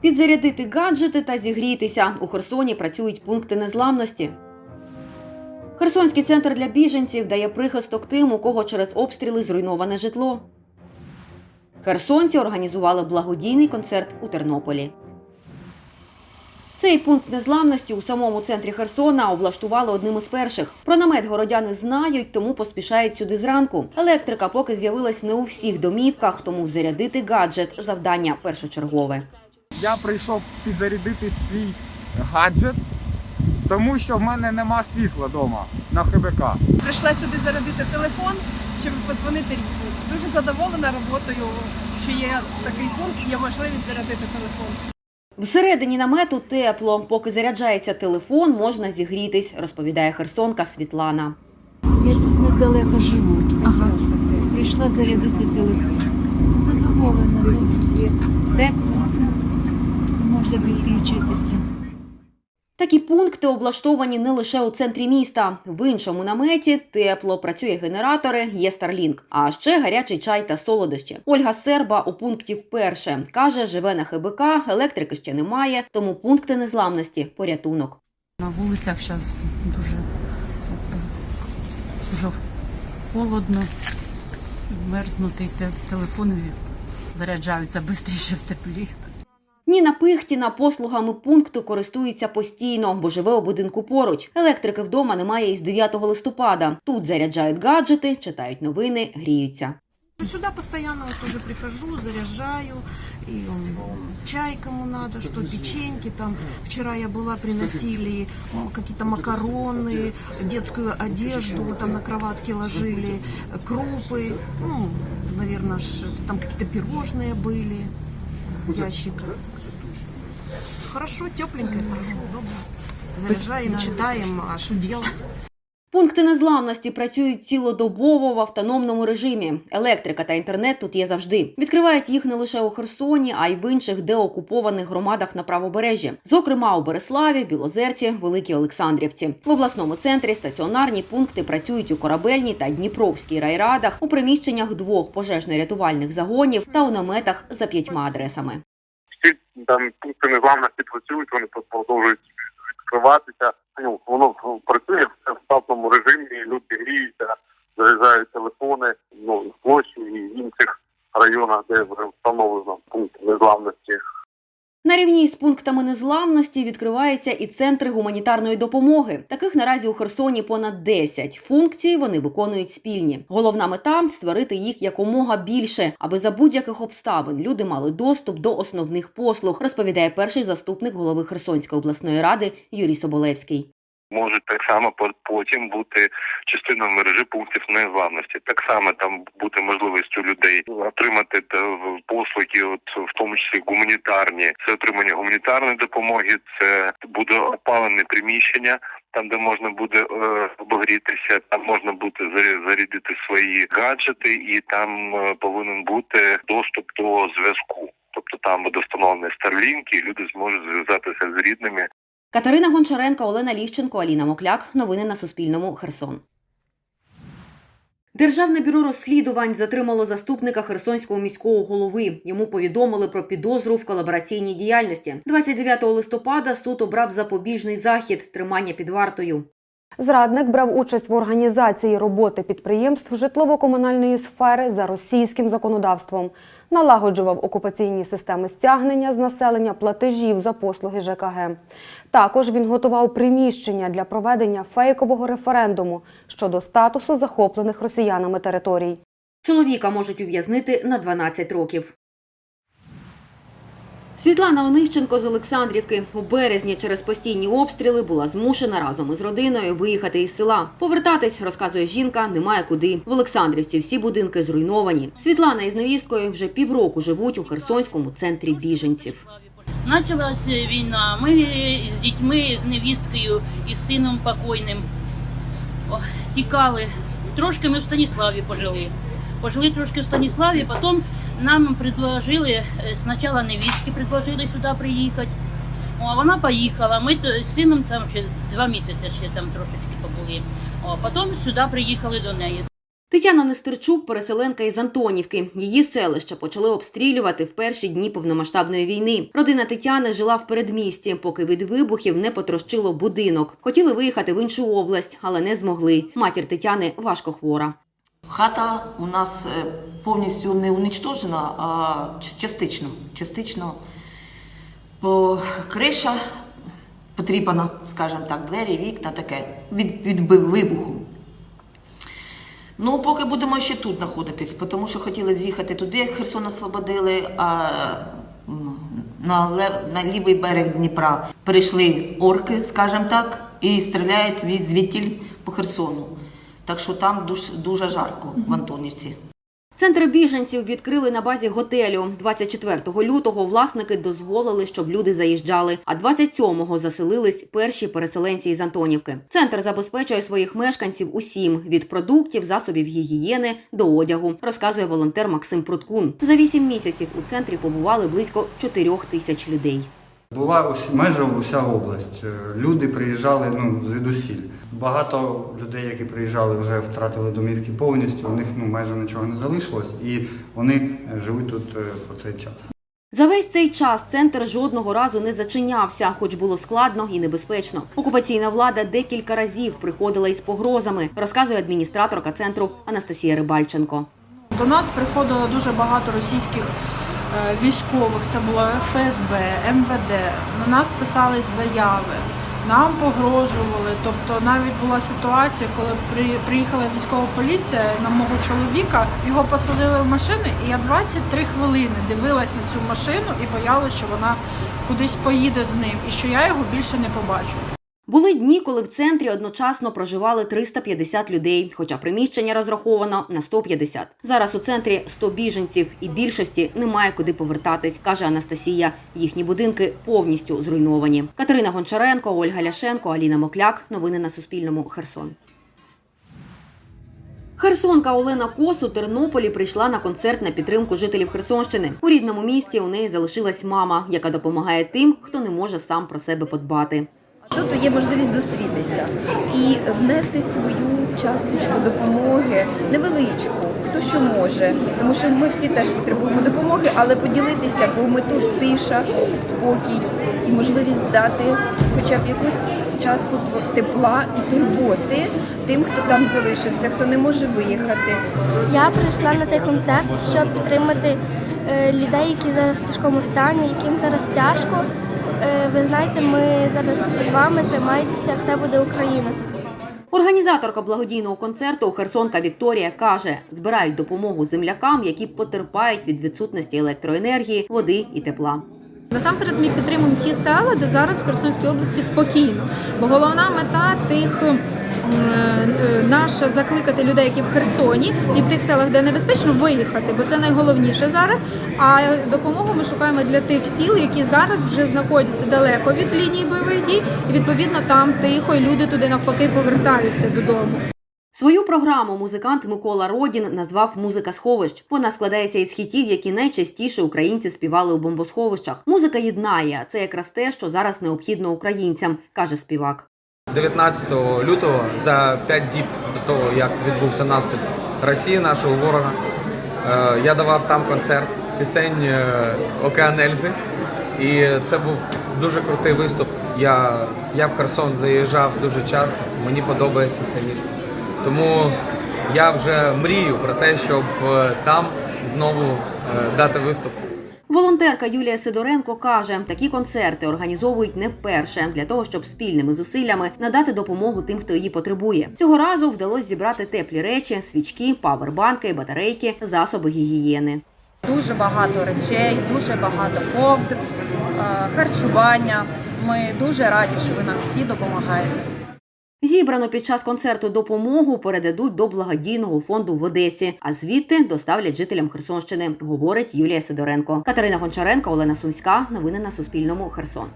Підзарядити гаджети та зігрітися. У Херсоні працюють пункти незламності. Херсонський центр для біженців дає прихисток тим, у кого через обстріли зруйноване житло. Херсонці організували благодійний концерт у Тернополі. Цей пункт незламності у самому центрі Херсона облаштували одним із перших. Про намет городяни знають, тому поспішають сюди зранку. Електрика поки з'явилась не у всіх домівках, тому зарядити гаджет завдання першочергове. Я прийшов підзарядити свій гаджет, тому що в мене нема світла вдома на ХБК. Прийшла сюди зарядити телефон, щоб подзвонити рідні. Дуже задоволена роботою, що є такий пункт, є можливість зарядити телефон. Всередині намету тепло. Поки заряджається телефон, можна зігрітись, розповідає херсонка Світлана. Я тут недалеко живу. Ага. Прийшла зарядити телефон. Задоволена, тут Можна підключитися. Такі пункти облаштовані не лише у центрі міста. В іншому наметі тепло, працює генератори, є Starlink. А ще гарячий чай та солодощі. Ольга Серба у пункті вперше каже, живе на ХБК, електрики ще немає, тому пункти незламності порятунок. На вулицях зараз дуже, дуже холодно, мерзнути, телефони заряджаються швидше в теплі. Ніна Пихтіна послугами пункту користується постійно, бо живе у будинку поруч. Електрики вдома немає із 9 листопада. Тут заряджають гаджети, читають новини, гріються. Сюда постоянно вот тоже прихожу, заряжаю, и м, чай кому надо, что печеньки там. Вчера я была, приносили м, какие-то макароны, детскую одежду, там на кроватке ложили, э, крупы, ну, наверное, там какие-то пирожные были в ящиках. Хорошо, тепленькое, хорошо, удобно. Заряжаем, читаем, а что делать? Пункти незламності працюють цілодобово в автономному режимі. Електрика та інтернет тут є завжди. Відкривають їх не лише у Херсоні, а й в інших деокупованих громадах на правобережжі. Зокрема, у Береславі, Білозерці, Великій Олександрівці. В обласному центрі стаціонарні пункти працюють у корабельній та Дніпровській райрадах, у приміщеннях двох пожежно-рятувальних загонів та у наметах за п'ятьма адресами. всі там пункти незламності працюють, вони продовжують відкриватися. Ну воно працює в штатному режимі. Люди гріються, заряджають телефони. Ну в площі і в інших районах, де вже встановлено пункт незламності. Рівні з пунктами незламності відкриваються і центри гуманітарної допомоги. Таких наразі у Херсоні понад 10. Функції вони виконують спільні. Головна мета створити їх якомога більше, аби за будь-яких обставин люди мали доступ до основних послуг, розповідає перший заступник голови Херсонської обласної ради Юрій Соболевський. Можуть так само по- потім бути частиною мережі пунктів незламності. Так само там бути можливістю людей отримати в- послуги, от в тому числі гуманітарні. Це отримання гуманітарної допомоги, це буде опалене приміщення. Там, де можна буде е, обогрітися, там можна буде зарядити свої гаджети, і там е, повинен бути доступ до зв'язку. Тобто там буде встановлений Starlink, і люди зможуть зв'язатися з рідними Катерина Гончаренко, Олена Ліщенко, Аліна Мокляк. Новини на Суспільному. Херсон. Державне бюро розслідувань затримало заступника Херсонського міського голови. Йому повідомили про підозру в колабораційній діяльності. 29 листопада суд обрав запобіжний захід тримання під вартою. Зрадник брав участь в організації роботи підприємств житлово-комунальної сфери за російським законодавством, налагоджував окупаційні системи стягнення з населення платежів за послуги ЖКГ. Також він готував приміщення для проведення фейкового референдуму щодо статусу захоплених росіянами територій. Чоловіка можуть ув'язнити на 12 років. Світлана Онищенко з Олександрівки у березні через постійні обстріли була змушена разом із родиною виїхати із села. Повертатись, розказує жінка, немає куди. В Олександрівці всі будинки зруйновані. Світлана із невісткою вже півроку живуть у Херсонському центрі біженців. Почалася війна. Ми з дітьми, з невісткою і сином покойним тікали. Трошки ми в Станіславі пожили. Пожили трошки в Станіславі, потім нам предложили, е, спочатку невістки предложили сюди приїхати. О, вона поїхала. Ми з сином там ще два місяці ще там трошечки побули. О, потім сюди приїхали до неї. Тетяна Нестерчук, переселенка із Антонівки. Її селище почали обстрілювати в перші дні повномасштабної війни. Родина Тетяни жила в передмісті, поки від вибухів не потрощило будинок. Хотіли виїхати в іншу область, але не змогли. Матір Тетяни важко хвора. Хата у нас е, повністю не уничтожена, а частично. Частично по криша потріпана, скажімо так, двері, вікна таке від, від вибуху. Ну, поки будемо ще тут знаходитись, тому що хотіли з'їхати туди, як Херсон освободили, а на, лев, на лівий берег Дніпра перейшли орки, скажімо так, і стріляють від звідтіль по Херсону. Так що там дуже, дуже жарко в Антонівці. Центр біженців відкрили на базі готелю. 24 лютого власники дозволили, щоб люди заїжджали. А 27-го заселились перші переселенці із Антонівки. Центр забезпечує своїх мешканців усім від продуктів, засобів гігієни до одягу, розказує волонтер Максим Пруткун. За 8 місяців у центрі побували близько 4 тисяч людей. Була ус- майже уся область. Люди приїжджали ну, звідусіль. Багато людей, які приїжджали, вже втратили домівки повністю. У них ну, майже нічого не залишилось, і вони е, живуть тут е, по цей час. За весь цей час центр жодного разу не зачинявся, хоч було складно і небезпечно. Окупаційна влада декілька разів приходила із погрозами, розказує адміністраторка центру Анастасія Рибальченко. До нас приходило дуже багато російських е, військових. Це було ФСБ, МВД. На нас писались заяви, нам погрожували. Тобто навіть була ситуація, коли при- приїхала військова поліція на мого чоловіка, його посадили в машини, і я 23 хвилини дивилась на цю машину і боялась, що вона кудись поїде з ним, і що я його більше не побачу. Були дні, коли в центрі одночасно проживали 350 людей, хоча приміщення розраховано на 150. Зараз у центрі 100 біженців і більшості немає куди повертатись, каже Анастасія. Їхні будинки повністю зруйновані. Катерина Гончаренко, Ольга Ляшенко, Аліна Мокляк. Новини на Суспільному. Херсон. Херсонка Олена Кос у Тернополі прийшла на концерт на підтримку жителів Херсонщини. У рідному місті у неї залишилась мама, яка допомагає тим, хто не може сам про себе подбати. Тут є можливість зустрітися і внести свою часточку допомоги, невеличку, хто що може. Тому що ми всі теж потребуємо допомоги, але поділитися, бо ми тут тиша, спокій і можливість дати хоча б якусь частку тепла і турботи тим, хто там залишився, хто не може виїхати. Я прийшла на цей концерт, щоб підтримати е, людей, які зараз в тяжкому стані, яким зараз тяжко. Е, ви знаєте, ми зараз з вами тримайтеся, все буде Україна. Організаторка благодійного концерту Херсонка Вікторія каже, збирають допомогу землякам, які потерпають від відсутності електроенергії, води і тепла. Насамперед ми підтримуємо ті села, де зараз в Херсонській області спокійно. Бо головна мета тих м, е, наша закликати людей, які в Херсоні, і в тих селах, де небезпечно, виїхати, бо це найголовніше зараз. А допомогу ми шукаємо для тих сіл, які зараз вже знаходяться далеко від лінії бойових дій, і відповідно там тихо, і люди туди навпаки повертаються додому. Свою програму музикант Микола Родін назвав Музика сховищ. Вона складається із хітів, які найчастіше українці співали у бомбосховищах. Музика єднає. Це якраз те, що зараз необхідно українцям, каже співак. 19 лютого, за 5 діб до того, як відбувся наступ Росії, нашого ворога, е, я давав там концерт пісень е, Океан Ельзи. І це був дуже крутий виступ. Я, я в Херсон заїжджав дуже часто, мені подобається це місто. Тому я вже мрію про те, щоб е, там знову дати виступ. Волонтерка Юлія Сидоренко каже, такі концерти організовують не вперше для того, щоб спільними зусиллями надати допомогу тим, хто її потребує. Цього разу вдалося зібрати теплі речі, свічки, павербанки, батарейки, засоби гігієни. Дуже багато речей, дуже багато ковдр, е, харчування. Ми дуже раді, що ви нам всі допомагаєте. Зібрану під час концерту допомогу передадуть до благодійного фонду в Одесі, а звідти доставлять жителям Херсонщини, говорить Юлія Сидоренко. Катерина Гончаренко, Олена Сумська. Новини на Суспільному. Херсон.